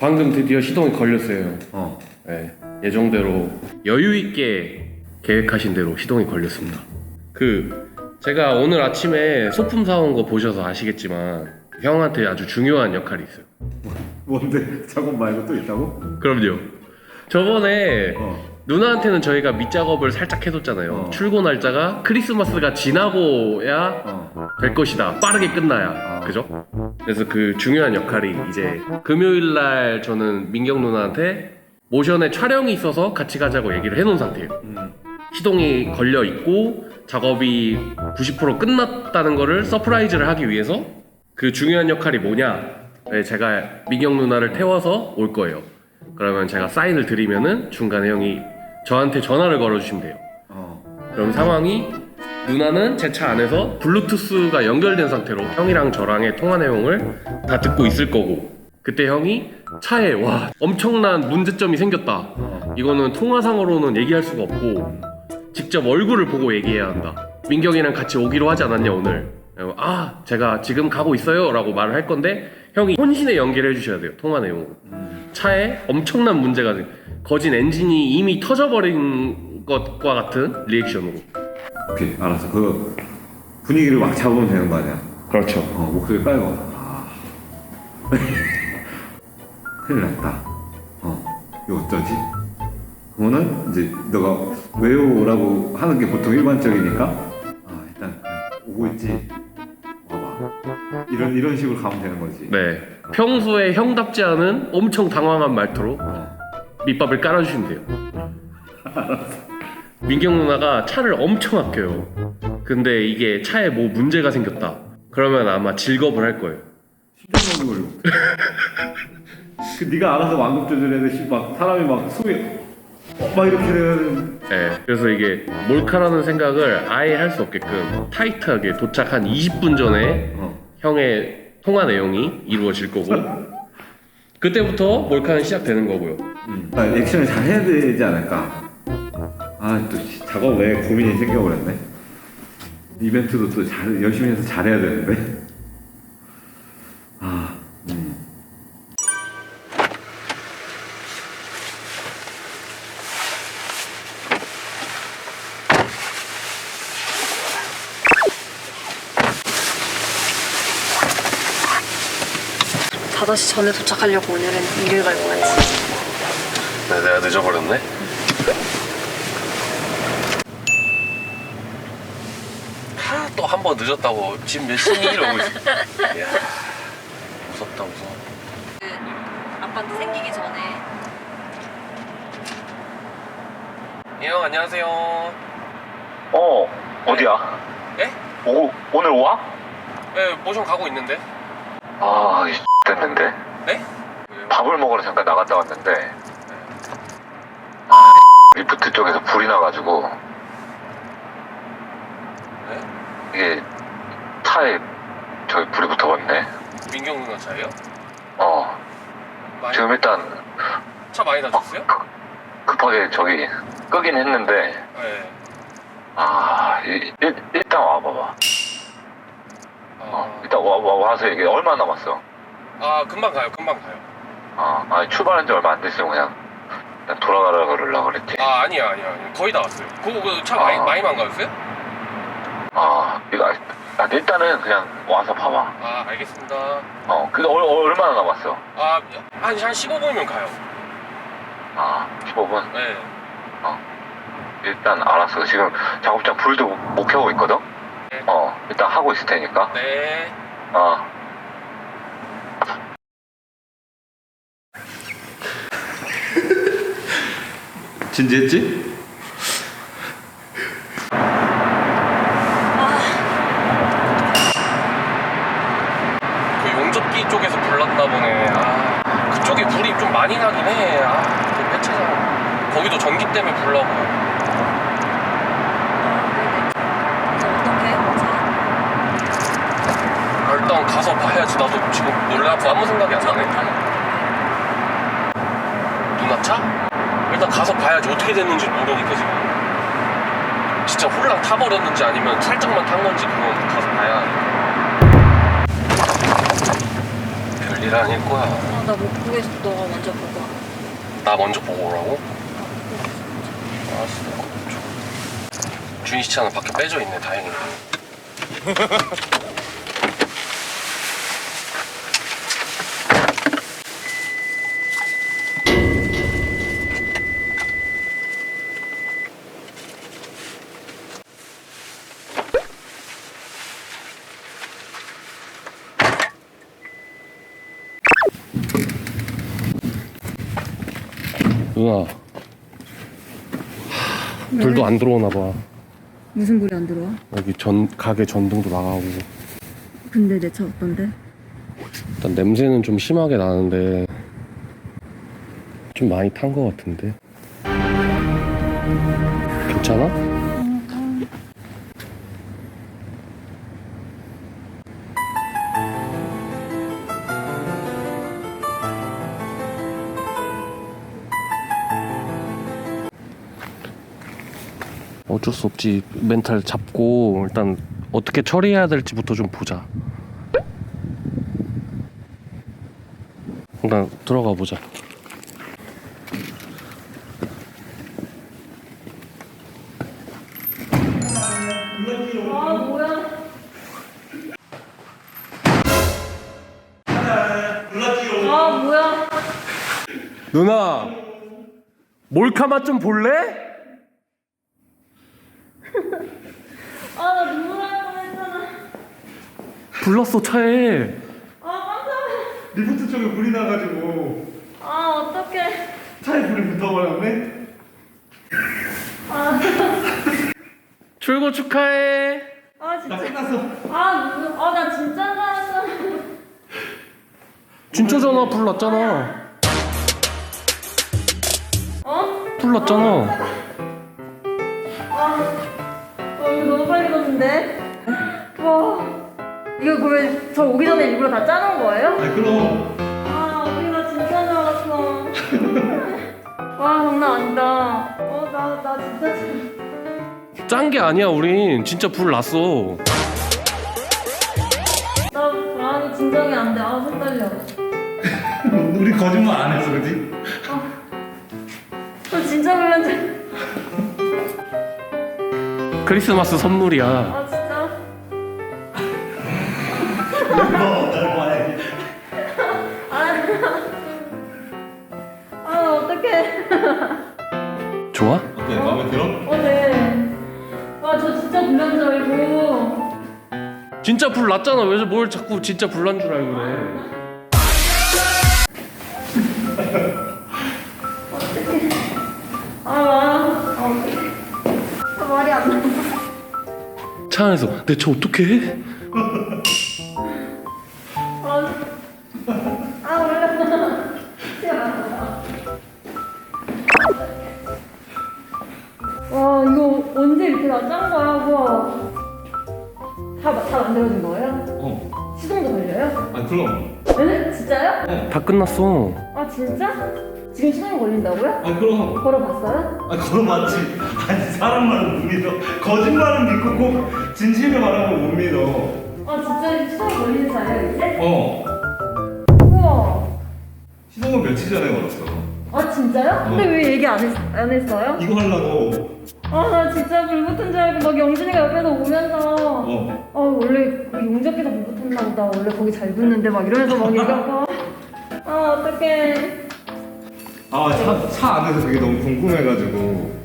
방금 드디어 시동이 걸렸어요. 어. 네, 예정대로 여유 있게 계획하신 대로 시동이 걸렸습니다. 그 제가 오늘 아침에 소품 사온 거 보셔서 아시겠지만 형한테 아주 중요한 역할이 있어요. 뭔데? 작업 말고 또 있다고? 그럼요. 저번에 어. 누나한테는 저희가 밑작업을 살짝 해뒀잖아요. 어. 출고 날짜가 크리스마스가 지나고야 어. 될 것이다. 빠르게 끝나야. 어. 그죠? 그래서 그 중요한 역할이 이제 금요일 날 저는 민경 누나한테 모션에 촬영이 있어서 같이 가자고 얘기를 해놓은 상태예요. 음. 시동이 걸려 있고 작업이 90% 끝났다는 거를 서프라이즈를 하기 위해서 그 중요한 역할이 뭐냐? 네, 제가 민경 누나를 태워서 올 거예요. 그러면 제가 사인을 드리면은 중간에 형이 저한테 전화를 걸어주시면 돼요. 어. 그럼 상황이 누나는 제 차 안에서 블루투스가 연결된 상태로 형이랑 저랑의 통화 내용을 다 듣고 있을 거고 그때 형이 차에 와 엄청난 문제점이 생겼다 어. 이거는 통화상으로는 얘기할 수가 없고 직접 얼굴을 보고 얘기해야 한다 민경이랑 같이 오기로 하지 않았냐 오늘 아 제가 지금 가고 있어요 라고 말을 할 건데 형이 혼신에 연결해 주셔야 돼요 통화 내용으로 음. 차에 엄청난 문제가 생- 거진 엔진이 이미 터져버린 것과 같은 리액션으로 오케이 알았어. 그 분위기를 막 잡으면 되는 거 아니야? 그렇죠 어 목소리 빨고. 아. 큰일 났다. 어 이거 어쩌지? 그거는 이제 너가 왜요라고 하는 게 보통 일반적이니까 아 일단 그냥 오고 있지. 이런 이런 식으로 가면 되는 거지. 네 평소에 형답지 않은 엄청 당황한 말투로 어. 밑밥을 깔아주시면 돼요 민경 누나가 차를 엄청 아껴요 근데 이게 차에 뭐 문제가 생겼다 그러면 아마 질겁을 할 거예요 심장 걸로. 그 네가 알아서 완급 조절해야 돼. 막 사람이 막 어, 막 이렇게 되는. 네, 그래서 이게 몰카라는 생각을 아예 할 수 없게끔 타이트하게 도착 한 20분 전에 어. 형의 통화 내용이 이루어질 거고 그때부터 몰카는 시작되는 거고요 음. 아, 액션을 잘 해야 되지 않을까. 아, 또 씨, 작업 외에 고민이 생겨버렸네. 이벤트도 또 잘, 열심히 해서 잘해야 되는데. 5시 전에 도착하려고 오늘은 일을 갈고 왔지. 네, 내가 늦어버렸네. 또 한 번 늦었다고 지금 몇 시니 이러고 있어. 이야, 무섭다 무서워. 그 아빠한테 생기기 전에 예, 형 안녕하세요. 어, 네. 어디야? 예? 오, 오늘 와? 예, 모션 가고 있는데. 아, 이 됐는데. 네? 밥을 먹으러 잠깐 나갔다 왔는데, 아, 리프트 쪽에서 불이 나가지고, 네? 이게 차에 저기 불이 붙어봤네. 민경 누나 차예요? 어, 많이, 지금 일단 차 많이 다쳤어요? 급- 급하게 저기 끄긴 했는데, 네 아, 이- 일, 일단 와봐봐. 아, 어, 일단 와, 와, 와서 이게 얼마 남았어? 아 금방 가요 금방 가요 어, 아니 출발한 지 얼마 안 됐으면 그냥, 그냥 돌아가라 그러려고 그랬지. 아 아니야 아니야 아니야. 거의 다 왔어요. 그거 그차 많이- 많이 많이 망가졌어요? 아, 이거, 아, 일단은 그냥 와서 봐봐. 아 알겠습니다. 어, 근데 얼, 얼마나 남았어? 아한 한 15분이면 가요. 아, 15분? 네. 일단 알았어. 지금 작업장 불도 못- 못 켜고 있거든? 네. 어, 일단 하고 있을 테니까. 네. 어. 진지했지? 그 용접기 쪽에서 불났나 보네. 아, 그쪽에 불이 좀 많이 나긴 해. 아, 그 폐차장. 거기도 전기 때문에 불나고. 아, 일단 가서 봐야지. 나도 지금 놀라고 아무 생각이 안 나네. 누나 차? 일단 가서 봐야지. 어떻게 됐는지 모르니까 지금. 진짜 홀랑 타버렸는지 아니면 살짝만 탄 건지 그건 가서 봐야 하니까. 별일 아닐 거야. 아, 나 못 보겠어. 너가 먼저 보고. 나 먼저 보고 오라고? 알았어. 내가 줘. 준희 씨 차는 밖에 빼져 있네. 다행이네. 누나. 불도 안 들어오나 봐. 무슨 불이 안 들어와? 여기 전 가게 전등도 나가고. 근데 내 차 어떤데? 일단 냄새는 좀 심하게 나는데 좀 많이 탄 것 같은데. 괜찮아? 어쩔 수 없지 멘탈 잡고 일단 어떻게 처리해야 될지부터 좀 보자. 일단 들어가 보자. 아, 뭐야? 아, 뭐야? 누나 몰카 맛 좀 볼래? 아, 나 눈물 날 뻔했잖아. 불났어 차에. 아, 깜짝이야. 리프트 쪽에 불이 나가지고 아, 어떡해. 차에 불이 붙어버렸네? 출고 축하해. 아, 나 진짜. 끝났어 아, 무슨, 아, 나 진짜 잘했어. 진짜 전화 불났잖아. 어? 불났잖아. 아, 어, 이거 너무 빨리 익었는데? 와. 이거 그러면 저 오기 전에 일부러 다 짜놓은 거예요? 아 그럼 아, 우리가 진짜 잘했어. 와, 장난 아니다. 어, 나, 나 진짜 잘. 짠 게 아니야 우린 진짜 불 났어. 나 마음이 진정이 안 돼. 아, 손 떨려. 우리 거짓말 안 해서 그지? 저 진짜 불렀는데. 크리스마스 선물이야. 아. 아, 진짜 불 났잖아. 왜 뭘 자꾸 진짜 불 난 줄 알고 그래. 아, 아, 아, 말이 안 나. 차 안에서 내 차 어떡해? 아, 아, 몰라. 와, 이거 언제 이렇게 다 짠 거야, 그거? 다, 다 만들어진 거예요? 어. 시동도 걸려요? 아 그럼. 네? 진짜요? 다 끝났어. 아, 진짜? 지금 시동이 걸린다고요? 아 그럼. 걸어봤어요? 아 걸어봤지. 아니 사람 말은 못 믿어. 거짓말은 믿고 꼭 진실을 말하면 못 믿어. 아, 진짜 시동이 걸리는 자예요, 이제? 어. 우와. 시동은 며칠 전에 걸었어. 아 진짜요? 근데 왜 얘기 안, 했, 안 했어요? 이거 하려고. 아나 진짜 불 붙은 줄 알고 막 영준이가 옆에서 오면서 어. 어 원래 거기 용접기가 불 붙었나 보다 원래 거기 잘 붙는데 막 이러면서 막 얘기하고 아 어떡해 아, 차, 차 안에서 그게 너무 궁금해가지고.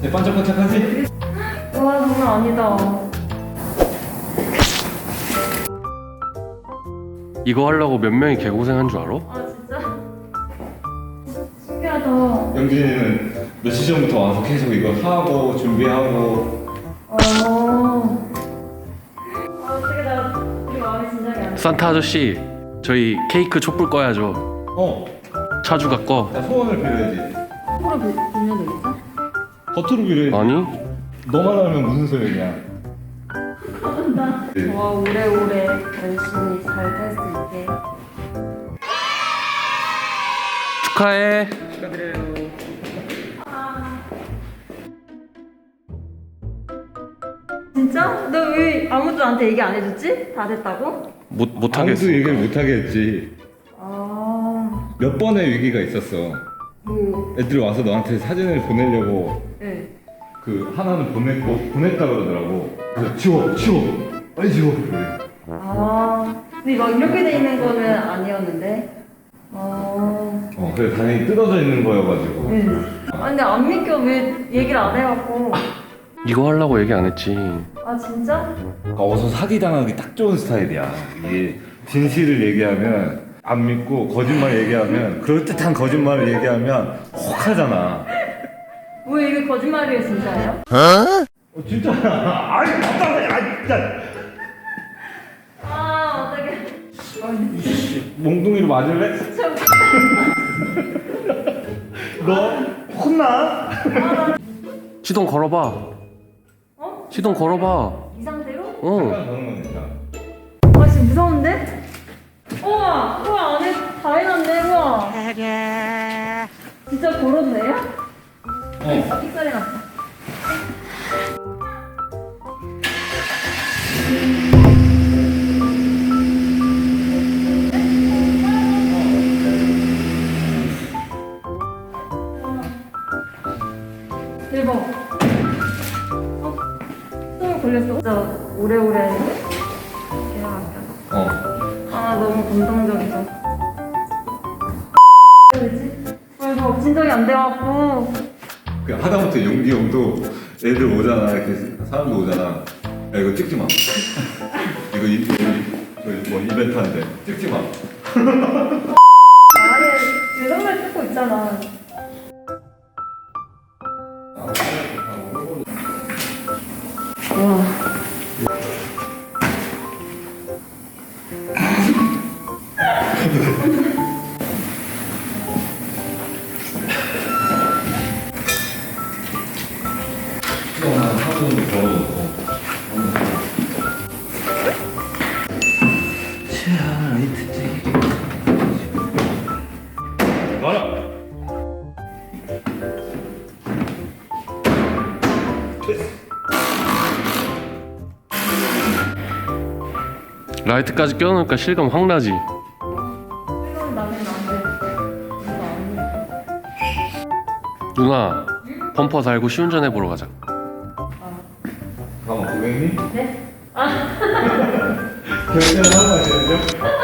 네, 반짝반짝하지? 와 장난 아니다 이거 하려고 몇 명이 개고생한 줄 알아? 아 진짜? 신기하다 영진이는 며칠 전부터 와서 계속 이거 하고, 준비하고. 어. 아 어떻게 나 우리 마음이 진작에 안. 산타 아저씨 저희 케이크 촛불 꺼야죠 어, 차주가 꺼 나 소원을 빌어야지. 코로 빌면 되겠어? 겉으로 빌어야지. 아니 너만 하면 무슨 소용이야. 네. 와 오래오래 열심히 잘될수 있게 축하해 진짜? 너 왜 아무도 나한테 얘기 안 해줬지? 다 됐다고? 못, 못하겠어 아무도 얘기를 못하게 했지. 아... 몇 번의 위기가 있었어. 뭐... 애들 와서 너한테 사진을 보내려고 네. 그 하나는 보냈고 보냈다 그러더라고. 그래서 지워, 지워, 빨리 지워. 그래. 아... 근데 막 이렇게 돼 있는 거는 아니었는데 어... 어, 그래 다행히 뜯어져 있는 거여가지고. 네. 아 근데 안 믿겨 왜 얘기를 안 해갖고 이거 하려고 얘기 안 했지 아 진짜? 그러니까 어서 사기 당하기 딱 좋은 스타일이야. 이게 진실을 얘기하면 안 믿고 거짓말 얘기하면 그럴 듯한 거짓말을 얘기하면 혹하잖아. 왜 이게 거짓말이에요 진짜예요? 어, 진짜. 아니 답답해. 아 진짜. 아 어떡해 몽둥이로 맞을래? 진짜 웃겨. 너 혼나? 시동 걸어봐 어? 시동 걸어봐 이 상태로? 어 잠깐 보는. 아 지금 무서운데? 우와 우와 안에 다 해놨네 우와 진짜 걸어도 돼요? 어. 아 삑사리 났다 대박 어? 또 걸렸어 진짜 오래오래 계약할게요 어. 아 너무 감동적이다. 왜지? 왜 엎친 적이 안 돼갖고 그 하다못해 용기 형도 애들 오잖아 이렇게 사람들 오잖아 야 이거 찍지 마 이거 이, 이거 이- 뭐 이벤트 하는데 찍지 마 아예 내 선물 찍고 있잖아. 라이트까지 껴놓으니까 실감 확 나지. 누나 범퍼 달고 시운전 해 보러 가자 가만 고객님 네? 결제는 하고 가시는죠?